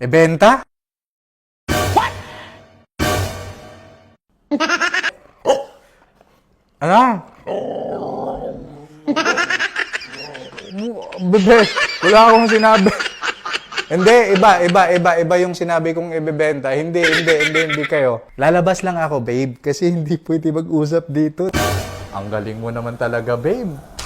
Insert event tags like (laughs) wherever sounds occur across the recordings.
Ibenta? (laughs) ano? Bebe, wala akong sinabi. hindi, iba, iba, iba, iba yung sinabi kong ibebenta. Hindi, hindi, hindi, hindi kayo. Lalabas lang ako, babe, kasi hindi pwede mag-usap dito. Ang galing mo naman talaga, babe.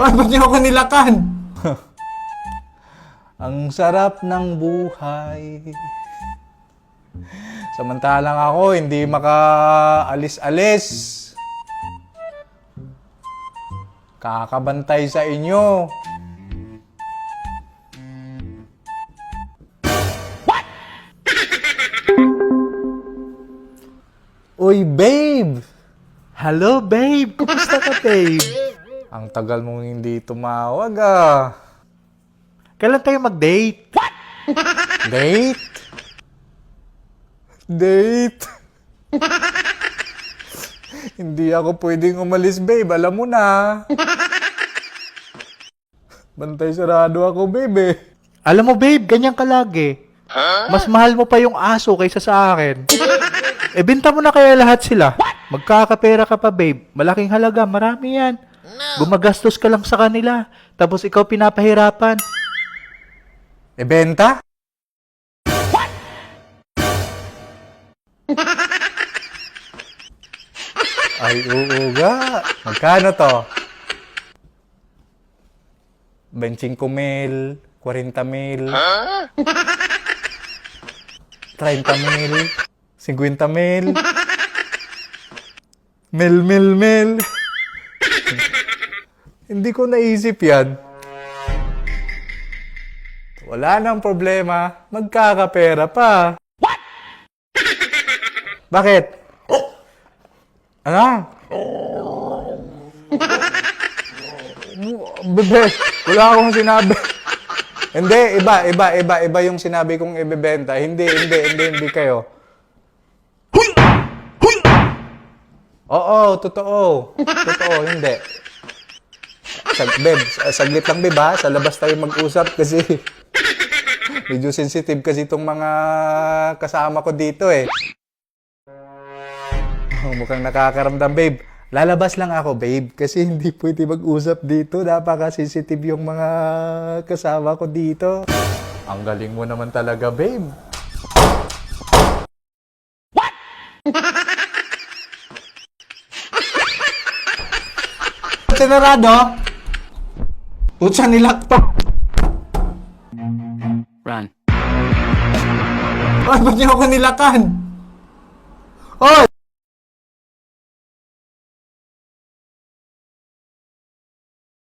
Ay, ba't niyo ako nilakan? (laughs) Ang sarap ng buhay. Samantalang ako, hindi makaalis-alis. Kakabantay sa inyo. Uy, babe! Hello, babe. Kumusta ka, babe? Ang tagal mong hindi tumawag ah. Kailan tayo mag-date? (laughs) Date? Date? (laughs) Hindi ako pwedeng umalis, babe. Alam mo na. Bantay sarado ako, babe. eh. Alam mo, babe, ganyan ka lagi. Mas mahal mo pa yung aso kaysa sa akin. (laughs) e, binta mo na kaya lahat sila. Magkakapera ka pa, babe. Malaking halaga, marami yan. Gumagastos ka lang sa kanila. Tapos ikaw pinapahirapan. Ibenta? Ay, oo ga. Magkano to? 25 mil, 40 mil, 30 mil, 50 mil, mil, mil, mil. Hindi ko naisip yan. Wala nang problema. Magkakapera pa. What? Bakit? Ano? Bebe, wala akong sinabi. hindi, iba, iba, iba, iba yung sinabi kong ibebenta. Hindi, hindi, hindi, hindi kayo. Oo, totoo. Totoo, hindi. Sag, beb, saglit lang, beb, ha? Sa labas tayo mag-usap kasi (laughs) medyo sensitive kasi itong mga kasama ko dito, eh. Oh, mukhang nakakaramdam, babe. Lalabas lang ako, babe, kasi (laughs) hindi pwede mag-usap dito. Napaka-sensitive yung mga kasama ko dito. Ang galing mo naman talaga, babe. What? (laughs) Sinarado? Utsa nilakpak. Run. Ay, ba't niyo ako nilakan? Oy!